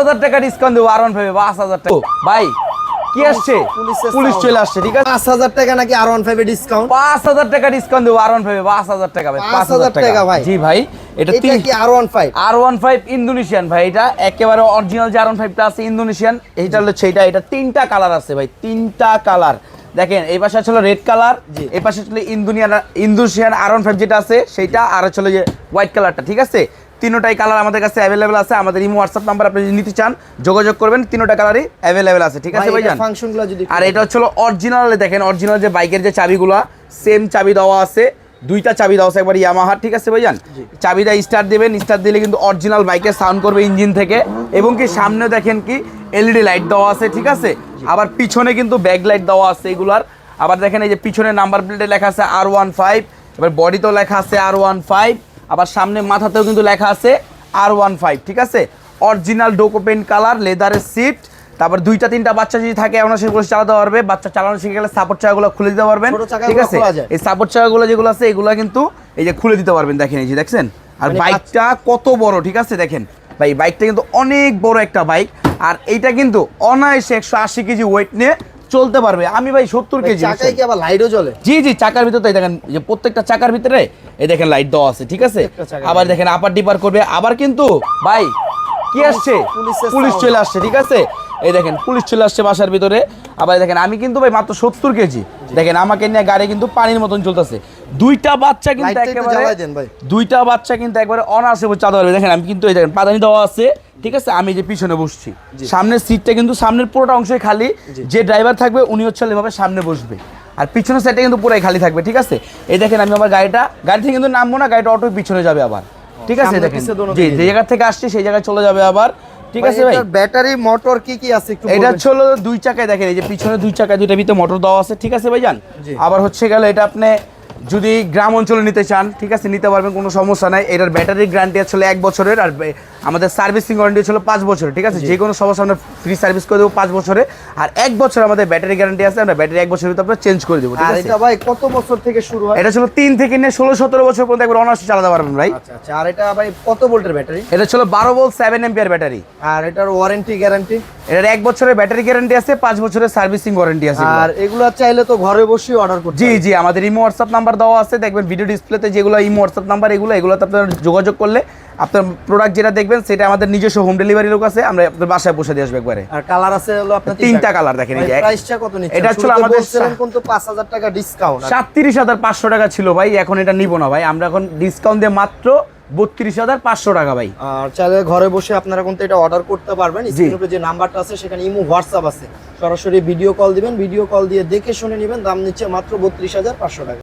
হাজার টাকা ডিসকাউন্ট দেবো আর ওয়ান ফাইভে পাঁচ হাজার টাকা। ভাই কি আসছে? পুলিশ চলে আসছে ঠিক আছে? পাঁচ হাজার টাকা নাকি আর ওয়ান ফাইভে ডিসকাউন্ট পাঁচ হাজার টাকা ডিসকাউন্ট দেবো আর ওয়ান ফাইভে পাঁচ হাজার টাকা ভাই পাঁচ হাজার 5,000 টাকা। ভাই। জি ভাই এটা তিন কি আর ওয়ান ফাইভ আর ওয়ান ফাইভ ইন্দোনেশিয়ান ভাই এটা একেবারে অরিজিনাল যে আর ওয়ান ফাইভটা আছে ইন্দোনেশিয়ান এইটা হলো সেইটা এটা তিনটা কালার আছে ভাই তিনটা কালার দেখেন এই পাশে ছিল রেড কালার। এই পাশে ছিল ইন্দোনিয়ান ইন্দোনেশিয়ান আর ওয়ান ফাইভ যেটা আছে সেটা আর হচ্ছে যে হোয়াইট কালারটা ঠিক আছে? তিনোটাই কালার আমাদের কাছে অ্যাভেলেবেল আছে। আমাদের ইমো হোয়াটসঅ্যাপ নাম্বার আপনি যদি নিতে চান যোগাযোগ করবেন তিনোটা কালারই অ্যাভেলেবেল আছে। ঠিক আছে ভাইজান? ফাংশনগুলো যদি আর এটা হচ্ছে অরিজিনাল দেখেন অরিজিনাল যে বাইকের যে চাবিগুলা সেম চাবি দেওয়া আছে। দুইটা চাবি দেওয়া আছে একবার ইয়ামাহার ঠিক আছে ভাইজান? চাবিটা স্টার্ট দেবেন স্টার্ট দিলে কিন্তু অরিজিনাল বাইকের সাউন্ড করবে ইঞ্জিন থেকে। এবং কি সামনে দেখেন কি এলইডি লাইট দেওয়া আছে ঠিক আছে? আবার পিছনে কিন্তু ব্যাক লাইট দেওয়া আছে এগুলার। আবার দেখেন এই যে পিছনে নাম্বার প্লেটে লেখা আছে আর ওয়ান ফাইভ এবার বডিতেও লেখা আছে আর ওয়ান ফাইভ আবার সামনে মাথাতেও কিন্তু লেখা আছে আর ওয়ান ফাইভ ঠিক আছে? অরিজিনাল ডোকোপেন কালার লেদারের সিট তারপর দুইটা তিনটা বাচ্চা যদি থাকে সেগুলো চালাতে পারবে। বাচ্চা চালানো শিখে গেলে সাপোর্ট চাকাগুলো খুলে দিতে পারবেন ঠিক আছে। এই সাপোর্ট চাকাগুলো যেগুলো আছে এগুলো কিন্তু এই যে খুলে দিতে পারবেন দেখেন এই যে দেখছেন? আর মানে বাইকটা কত বড় ঠিক আছে? দেখেন ভাই বাইকটা কিন্তু অনেক বড় একটা বাইক আর এইটা কিন্তু অনায়াসে একশো আশি কেজি ওয়েট নিয়ে চলতে পারবে। আমি ভাই সত্তর কেজি চাকায় কি আবার লাইটও জ্বলে? জি জি চাকার ভিতরে তাই দেখেন যে প্রত্যেকটা চাকার ভিতরে এই দেখেন লাইট দেওয়া আছে ঠিক আছে? আবার দেখেন আপার ডিপার করবে। আবার কিন্তু ভাই কি আসছে? পুলিশ চলে আসছে ঠিক আছে? এই দেখেন পুলিশ চলে আসছে বাসার ভিতরে। আবার দেখেন আমি কিন্তু ভাই মাত্র সত্তর কেজি। দেখেন আমাকে নিয়ে গাড়ি কিন্তু পানির মতন চলতেছে। দুইটা বাচ্চা কিন্তু একেবারে। দুইটা বাচ্চা কিন্তু একবারে অনার্সে চাঁদা পারবে দেখেন আমি কিন্তু এই দেখেন পাদানি দেওয়া আছে। ঠিক আছে? আমি যে পিছনে বসছি। সামনের সিটটা কিন্তু সামনের পুরোটা অংশই খালি। যে ড্রাইভার থাকবে উনি হচ্ছে এভাবে সামনে বসবে। আর পিছনের সাইডটা কিন্তু পুরাই খালি থাকবে ঠিক আছে? এই দেখেন আমি আমার গাড়িটা গাড়ি থেকে কিন্তু নামবো না গাড়িটা অটো পিছনে যাবে আবার। ঠিক আছে? দেখেন। জি যে জায়গা থেকে আসছি সেই জায়গায় চলে যাবে আবার। ঠিক আছে ভাই? ব্যাটারি মোটর কি কি আছে একটু এটা? হলো দুই চাকায় দেখেন এই যে পিছনে দুই চাকায় দুইটা ভিতরে মোটর দেওয়া আছে ঠিক আছে ভাইজান? জি। আবার হচ্ছে গেল এটা আপনি যদি গ্রাম অঞ্চলে নিতে চান ঠিক আছে নিতে পারবেন কোনো সমস্যা নাই। এটার ব্যাটারি গ্যারান্টি আসলে এক বছরের আর আমাদের সার্ভিসিং ওয়ারেন্টি ছিল পাঁচ বছরের ঠিক আছে? যে কোনো সমস্যা আমরা ফ্রি সার্ভিস করে দেবো পাঁচ বছরে। আর এক বছর আমাদের ব্যাটারি গ্যারান্টি আছে আমরা ব্যাটারি এক বছরের ভিতরে চেঞ্জ করে দেবো আর এটা ভাই কত বছর থেকে শুরু হয়? এটা ছিল তিন থেকে নিয়ে ষোলো সতেরো বছর পর্যন্ত একবার অনার্সে চালাতে পারবেন ভাই। আচ্ছা আচ্ছা। আর এটা ভাই কত ভোল্টের ব্যাটারি এটা ছিল বারো বল সেভেন এম্পিয়ার ব্যাটারি আর এটার ওয়ারেন্টি গ্যারান্টি এটার এক বছরের ব্যাটারি গ্যারান্টি আছে পাঁচ বছরের সার্ভিসিং ওয়ারেন্টি আছে আর এগুলো চাইলে তো ঘরে বসে অর্ডার করতে জি জি আমাদের ইমো হোয়াটসঅ্যাপ নাম্বার দেওয়া আছে দেখবেন ভিডিও ডিসপ্লেতে যেগুলো ইমো হোয়াটসঅ্যাপ নাম্বার এগুলো এগুলোতে আপনার যোগাযোগ করলে আপনার প্রোডাক্ট যেটা দেখবেন সেটা আমাদের নিজস্ব হোম ডেলিভারি লোক আছে আমরা আপনার বাসায় বসে দিয়ে আসব একবারে। আর কালার আছে হলো আপনার তিনটা। কালার দেখেন এই যে প্রাইসটা কত নিচ্ছেন? এটা ছিল আমাদের কিন্তু 5000 টাকা ডিসকাউন্ট সাতত্রিশ হাজার পাঁচশো টাকা ছিল ভাই এখন এটা নিব না ভাই। আমরা এখন ডিসকাউন্ট দিয়ে মাত্র বত্রিশ হাজার পাঁচশো টাকা ভাই। আর চাইলে ঘরে বসে আপনারা কিন্তু এটা অর্ডার করতে পারবেন। স্ক্রিনের উপরে যে নাম্বারটা আছে সেখানে ইমো হোয়াটসঅ্যাপ আছে। সরাসরি ভিডিও কল দিবেন ভিডিও কল দিয়ে দেখে শুনে নেবেন দাম নিচ্ছে মাত্র 32500 টাকা।